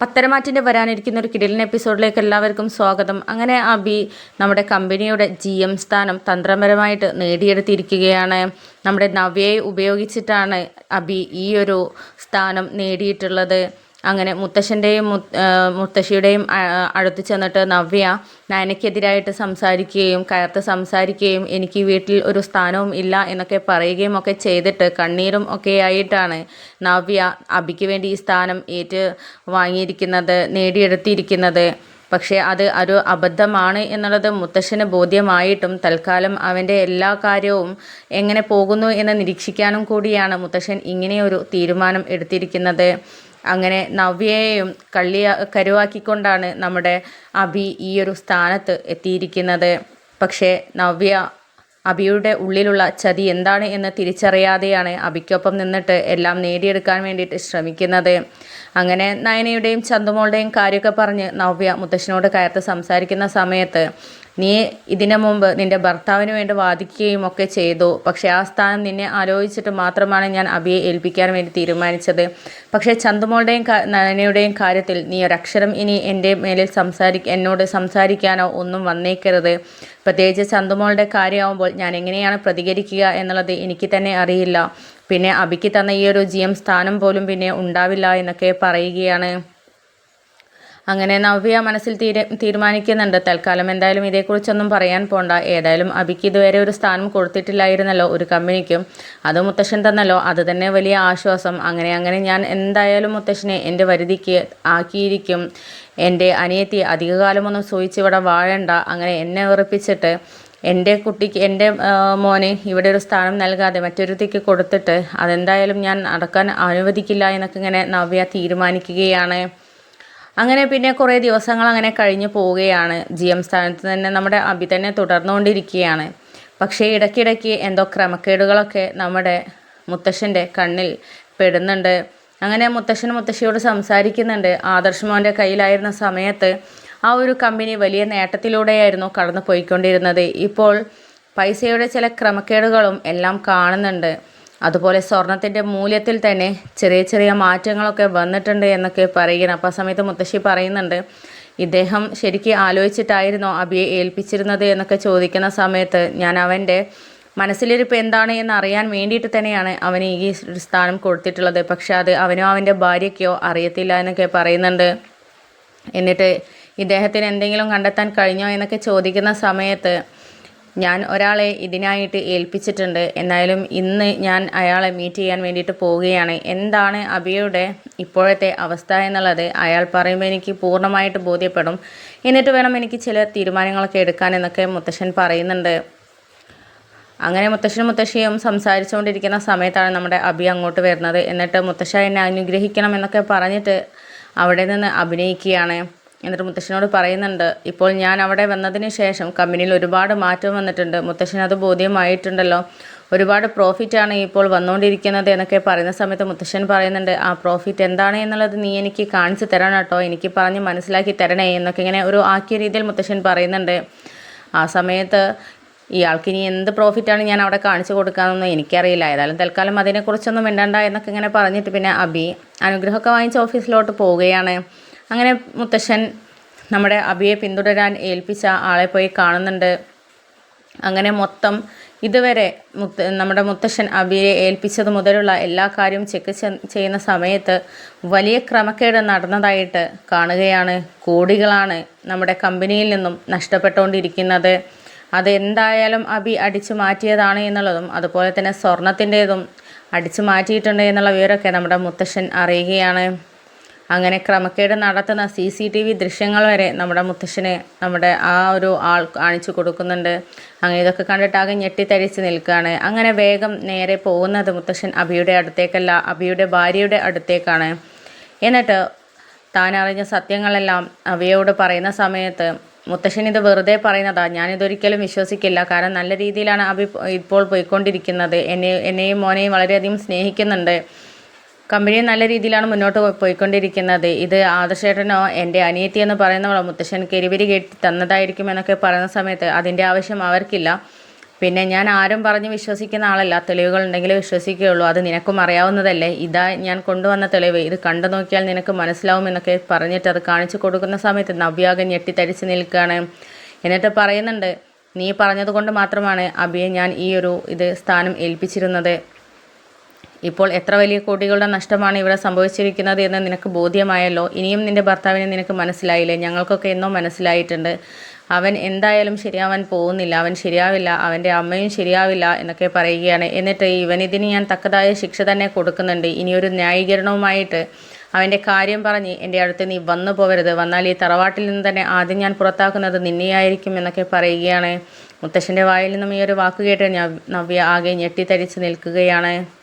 പത്തരമാറ്റിന്റെ വരാനിരിക്കുന്ന ഒരു കിടിലൻ എപ്പിസോഡിലേക്ക് എല്ലാവർക്കും സ്വാഗതം. അങ്ങനെ അബി നമ്മുടെ കമ്പനിയുടെ ജി എം സ്ഥാനം തന്ത്രപരമായിട്ട് നേടിയെടുത്തിരിക്കുകയാണ്. നമ്മുടെ നവ്യയെ ഉപയോഗിച്ചിട്ടാണ് അബി ഈ ഒരു സ്ഥാനം നേടിയിട്ടുള്ളത്. അങ്ങനെ മുത്തശ്ശന്റെയും മുത്തശ്ശിയുടെയും അടുത്ത് ചെന്നിട്ട് നവ്യ നയനയ്ക്കെതിരായിട്ട് സംസാരിക്കുകയും കയർത്ത് സംസാരിക്കുകയും എനിക്ക് വീട്ടിൽ ഒരു സ്ഥാനവും ഇല്ല എന്നൊക്കെ പറയുകയും ഒക്കെ ചെയ്തിട്ട് കണ്ണീരും ഒക്കെ ആയിട്ടാണ് നവ്യ അബിക്ക് വേണ്ടി ഈ സ്ഥാനം ഏറ്റ് വാങ്ങിയിരിക്കുന്നത് നേടിയെടുത്തിരിക്കുന്നത്. പക്ഷേ അത് ഒരു അബദ്ധമാണ് എന്നുള്ളത് മുത്തശ്ശന് ബോധ്യമായിട്ടും തൽക്കാലം അവന്റെ എല്ലാ കാര്യവും എങ്ങനെ പോകുന്നു എന്ന് നിരീക്ഷിക്കാനും കൂടിയാണ് മുത്തശ്ശൻ ഇങ്ങനെയൊരു തീരുമാനം എടുത്തിരിക്കുന്നത്. അങ്ങനെ നവ്യയെയും കള്ളിയ കരുവാക്കിക്കൊണ്ടാണ് നമ്മുടെ അഭി ഈ ഒരു സ്ഥാനത്ത് എത്തിയിരിക്കുന്നത്. പക്ഷേ നവ്യ അഭിയുടെ ഉള്ളിലുള്ള ചതി എന്താണ് എന്ന് തിരിച്ചറിയാതെയാണ് അഭിക്കൊപ്പം നിന്നിട്ട് എല്ലാം നേടിയെടുക്കാൻ വേണ്ടിയിട്ട് ശ്രമിക്കുന്നത്. അങ്ങനെ നയനയുടെയും ചന്തുമോളുടെയും കാര്യമൊക്കെ പറഞ്ഞ് നവ്യ മുത്തശ്ശനോട് കയർത്ത് സംസാരിക്കുന്ന സമയത്ത് നീ ഇതിനു മുമ്പ് നിന്റെ ഭർത്താവിന് വേണ്ടി വാദിക്കുകയും ഒക്കെ ചെയ്തു. പക്ഷേ ആ സ്ഥാനം നിന്നെ ആലോചിച്ചിട്ട് മാത്രമാണ് ഞാൻ അബിയെ ഏൽപ്പിക്കാൻ വേണ്ടി തീരുമാനിച്ചത്. പക്ഷേ ചന്തുമോളുടെയും നനയുടെയും കാര്യത്തിൽ നീ ഒരക്ഷരം ഇനി എന്റെ മേലിൽ സംസാരി എന്നോട് സംസാരിക്കാനോ ഒന്നും വന്നേക്കരുത്. പ്രത്യേകിച്ച് ചന്തുമോളുടെ കാര്യമാകുമ്പോൾ ഞാൻ എങ്ങനെയാണ് പ്രതികരിക്കുക എന്നുള്ളത് എനിക്ക് തന്നെ അറിയില്ല. പിന്നെ അബിക്ക് തന്ന ഈ ഒരു ജി എം സ്ഥാനം പോലും പിന്നെ ഉണ്ടാവില്ല എന്നൊക്കെ പറയുകയാണ്. അങ്ങനെ നവ്യ മനസ്സിൽ തീരെ തീരുമാനിക്കുന്നുണ്ട്. തൽക്കാലം എന്തായാലും ഇതേക്കുറിച്ചൊന്നും പറയാൻ പോണ്ട. ഏതായാലും അബിക്ക് ഇതുവരെ ഒരു സ്ഥാനം കൊടുത്തിട്ടില്ലായിരുന്നല്ലോ ഒരു കമ്പനിക്കും. അത് മുത്തശ്ശൻ തന്നല്ലോ. അത് തന്നെ വലിയ ആശ്വാസം. അങ്ങനെ അങ്ങനെ ഞാൻ എന്തായാലും മുത്തശ്ശനെ എന്റെ വരുതിക്ക് ആക്കിയിരിക്കും. എന്റെ അനിയത്തി അധികകാലമൊന്നും സൂചിച്ച് ഇവിടെ വാഴണ്ട. അങ്ങനെ എന്നെ ഉറപ്പിച്ചിട്ട് എന്റെ കുട്ടിക്ക് എന്റെ മോനെ ഇവിടെ ഒരു സ്ഥാനം നൽകാതെ മറ്റൊരുത്തിക്ക് കൊടുത്തിട്ട് അതെന്തായാലും ഞാൻ നടക്കാൻ അനുവദിക്കില്ല എന്നൊക്കെ ഇങ്ങനെ നവ്യ തീരുമാനിക്കുകയാണ്. അങ്ങനെ പിന്നെ കുറേ ദിവസങ്ങൾ അങ്ങനെ കഴിഞ്ഞു പോവുകയാണ്. ജി എം സ്ഥാനത്ത് തന്നെ നമ്മുടെ അബി തന്നെ തുടർന്നുകൊണ്ടിരിക്കുകയാണ്. പക്ഷേ ഇടയ്ക്കിടയ്ക്ക് എന്തോ ക്രമക്കേടുകളൊക്കെ നമ്മുടെ മുത്തശ്ശന്റെ കണ്ണിൽ പെടുന്നുണ്ട്. അങ്ങനെ മുത്തശ്ശൻ മുത്തശ്ശിയോട് സംസാരിക്കുന്നുണ്ട്. ആദർശ് മോന്റെ കയ്യിലായിരുന്ന സമയത്ത് ആ ഒരു കമ്പനി വലിയ നേട്ടത്തിലൂടെയായിരുന്നു കടന്നു പോയിക്കൊണ്ടിരുന്നത് ഇപ്പോൾ പൈസയുടെ ചില ക്രമക്കേടുകളും എല്ലാം കാണുന്നുണ്ട്. അതുപോലെ സ്വർണത്തിന്റെ മൂല്യത്തിൽ തന്നെ ചെറിയ ചെറിയ മാറ്റങ്ങളൊക്കെ വന്നിട്ടുണ്ട് എന്നൊക്കെ പറയുകയാണ്. അപ്പോൾ ആ സമയത്ത് മുത്തശ്ശി പറയുന്നുണ്ട് ഇദ്ദേഹം ശരിക്കും ആലോചിച്ചിട്ടായിരുന്നോ അബിയെ ഏൽപ്പിച്ചിരുന്നത്? എന്നൊക്കെ ചോദിക്കുന്ന സമയത്ത് ഞാൻ അവന്റെ മനസ്സിലിരിപ്പ് എന്താണ് എന്ന് അറിയാൻ വേണ്ടിയിട്ട് തന്നെയാണ് അവന് ഈ സ്ഥാനം കൊടുത്തിട്ടുള്ളത്. പക്ഷെ അത് അവനോ അവന്റെ ഭാര്യയ്ക്കോ അറിയത്തില്ല എന്നൊക്കെ പറയുന്നുണ്ട്. എന്നിട്ട് ഇദ്ദേഹത്തിന് എന്തെങ്കിലും കണ്ടെത്താൻ കഴിഞ്ഞോ എന്നൊക്കെ ചോദിക്കുന്ന സമയത്ത് ഞാൻ ഒരാളെ ഇതിനായിട്ട് ഏൽപ്പിച്ചിട്ടുണ്ട്. എന്നാലും ഇന്ന് ഞാൻ അയാളെ മീറ്റ് ചെയ്യാൻ വേണ്ടിയിട്ട് പോവുകയാണ്. എന്താണ് അബിയുടെ ഇപ്പോഴത്തെ അവസ്ഥ എന്നുള്ളത് അയാൾ പറയുമ്പോൾ എനിക്ക് പൂർണമായിട്ട് ബോധ്യപ്പെടും. എന്നിട്ട് വേണം എനിക്ക് ചില തീരുമാനങ്ങളൊക്കെ എടുക്കാൻ എന്നൊക്കെ മുത്തശ്ശൻ പറയുന്നുണ്ട്. അങ്ങനെ മുത്തശ്ശനും മുത്തശ്ശിയും സംസാരിച്ചുകൊണ്ടിരിക്കുന്ന സമയത്താണ് നമ്മുടെ അബി അങ്ങോട്ട് വരുന്നത്. എന്നിട്ട് മുത്തശ്ശ എന്നെ അനുഗ്രഹിക്കണം എന്നൊക്കെ പറഞ്ഞിട്ട് അവിടെ നിന്ന് അഭിനയിക്കുകയാണ്. എന്നിട്ട് മുത്തശ്ശനോട് പറയുന്നുണ്ട് ഇപ്പോൾ ഞാൻ അവിടെ വന്നതിന് ശേഷം കമ്പനിയിൽ ഒരുപാട് മാറ്റം വന്നിട്ടുണ്ട്. മുത്തശ്ശൻ അത് ബോധ്യമായിട്ടുണ്ടല്ലോ. ഒരുപാട് പ്രോഫിറ്റാണ് ഇപ്പോൾ വന്നുകൊണ്ടിരിക്കുന്നത് എന്നൊക്കെ പറയുന്ന സമയത്ത് മുത്തശ്ശൻ പറയുന്നുണ്ട് ആ പ്രോഫിറ്റ് എന്താണ് എന്നുള്ളത് നീ എനിക്ക് കാണിച്ചു തരണം കേട്ടോ. എനിക്ക് പറഞ്ഞ് മനസ്സിലാക്കി തരണേ എന്നൊക്കെ ഇങ്ങനെ ഒരു ആക്കിയ രീതിയിൽ മുത്തശ്ശൻ പറയുന്നുണ്ട്. ആ സമയത്ത് ഇയാൾക്ക് ഇനി എന്ത് പ്രോഫിറ്റാണ് ഞാൻ അവിടെ കാണിച്ചു കൊടുക്കാമെന്നൊന്നും എനിക്കറിയില്ല. ഏതായാലും തൽക്കാലം അതിനെക്കുറിച്ചൊന്നും മിണ്ടണ്ട എന്നൊക്കെ ഇങ്ങനെ പറഞ്ഞിട്ട് പിന്നെ അബി അനുഗ്രഹമൊക്കെ വാങ്ങിച്ച ഓഫീസിലോട്ട് പോവുകയാണ്. അങ്ങനെ മുത്തശ്ശൻ നമ്മുടെ അബിയെ പിന്തുടരാൻ ഏൽപ്പിച്ച ആളെ പോയി കാണുന്നുണ്ട്. അങ്ങനെ മൊത്തം ഇതുവരെ മുത്ത നമ്മുടെ മുത്തശ്ശൻ അബിയെ ഏൽപ്പിച്ചത് മുതലുള്ള എല്ലാ കാര്യവും ചെക്ക് ചെയ്യുന്ന സമയത്ത് വലിയ ക്രമക്കേട് നടന്നതായിട്ട് കാണുകയാണ്. കോടികളാണ് നമ്മുടെ കമ്പനിയിൽ നിന്നും നഷ്ടപ്പെട്ടുകൊണ്ടിരിക്കുന്നത്. അതെന്തായാലും അബി അടിച്ചു മാറ്റിയതാണ് എന്നുള്ളതും അതുപോലെ തന്നെ സ്വർണത്തിന്റെതും അടിച്ചു മാറ്റിയിട്ടുണ്ട് എന്നുള്ള വിവരമൊക്കെ നമ്മുടെ മുത്തശ്ശൻ അറിയുകയാണ്. അങ്ങനെ ക്രമക്കേട് നടത്തുന്ന സി സി ടി വി ദൃശ്യങ്ങൾ വരെ നമ്മുടെ മുത്തശ്ശനെ നമ്മുടെ ആ ഒരു ആൾ കാണിച്ചു കൊടുക്കുന്നുണ്ട്. അങ്ങനെ ഇതൊക്കെ കണ്ടിട്ടാകെ ഞെട്ടിത്തരിച്ച് നിൽക്കുകയാണ്. അങ്ങനെ വേഗം നേരെ പോകുന്നത് മുത്തശ്ശൻ അഭിയുടെ അടുത്തേക്കല്ല അഭിയുടെ ഭാര്യയുടെ അടുത്തേക്കാണ്. എന്നിട്ട് താൻ അറിഞ്ഞ സത്യങ്ങളെല്ലാം അവയോട് പറയുന്ന സമയത്ത് മുത്തശ്ശൻ ഇത് വെറുതെ പറയുന്നതാ ഞാനിതൊരിക്കലും വിശ്വസിക്കില്ല. കാരണം നല്ല രീതിയിലാണ് അഭി ഇപ്പോൾ പോയിക്കൊണ്ടിരിക്കുന്നത്. എന്നെ എന്നെയും മോനെയും വളരെയധികം സ്നേഹിക്കുന്നുണ്ട്. കമ്പനി നല്ല രീതിയിലാണ് മുന്നോട്ട് പോയിക്കൊണ്ടിരിക്കുന്നത്. ഇത് ആദർശേട്ടനോ എന്റെ അനിയത്തി എന്ന് പറയുന്നവളോ മുത്തശ്ശൻ കരിവരി കെട്ടി തന്നതായിരിക്കും എന്നൊക്കെ പറയുന്ന സമയത്ത് അതിന്റെ ആവശ്യം അവർക്കില്ല. പിന്നെ ഞാൻ ആരും പറഞ്ഞ് വിശ്വസിക്കുന്ന ആളല്ല. തെളിവുകൾ ഉണ്ടെങ്കിൽ വിശ്വസിക്കുകയുള്ളൂ. അത് നിനക്കും അറിയാവുന്നതല്ലേ? ഇതാ ഞാൻ കൊണ്ടുവന്ന തെളിവ്. ഇത് കണ്ടു നോക്കിയാൽ നിനക്ക് മനസ്സിലാവും എന്നൊക്കെ പറഞ്ഞിട്ട് അത് കാണിച്ചു കൊടുക്കുന്ന സമയത്ത് നവ്യാകെ ഞെട്ടിത്തരിച്ച് നിൽക്കുകയാണ്. എന്നിട്ട് പറയുന്നുണ്ട് നീ പറഞ്ഞതുകൊണ്ട് മാത്രമാണ് അബിയെ ഞാൻ ഈ ഒരു ഇത് സ്ഥാനം ഏൽപ്പിച്ചിരുന്നത്. ഇപ്പോൾ എത്ര വലിയ കോടികളുടെ നഷ്ടമാണ് ഇവിടെ സംഭവിച്ചിരിക്കുന്നത് എന്ന് നിനക്ക് ബോധ്യമായല്ലോ? ഇനിയും നിന്റെ ഭർത്താവിനെ നിനക്ക് മനസ്സിലായില്ലേ? ഞങ്ങൾക്കൊക്കെ എന്നോ മനസ്സിലായിട്ടുണ്ട്. അവൻ എന്തായാലും ശരിയാവാൻ പോകുന്നില്ല. അവൻ ശരിയാവില്ല. അവന്റെ അമ്മയും ശരിയാവില്ല എന്നൊക്കെ പറയുകയാണ്. എന്നിട്ട് ഇവൻ ഇതിന് ഞാൻ തക്കതായ ശിക്ഷ തന്നെ കൊടുക്കുന്നുണ്ട്. ഇനിയൊരു ന്യായീകരണവുമായിട്ട് അവന്റെ കാര്യം പറഞ്ഞ് എന്റെ അടുത്ത് നീ വന്നു പോകരുത് വന്നാൽ ഈ തറവാട്ടിൽ നിന്ന് തന്നെ ആദ്യം ഞാൻ പുറത്താക്കുന്നത് നിന്നെയായിരിക്കും എന്നൊക്കെ പറയുകയാണ്. മുത്തശ്ശന്റെ വായിൽ നിന്നും ഈ ഒരു വാക്ക് കേട്ട് നവ്യ ആകെ ഞെട്ടിത്തരിച്ച് നിൽക്കുകയാണ്.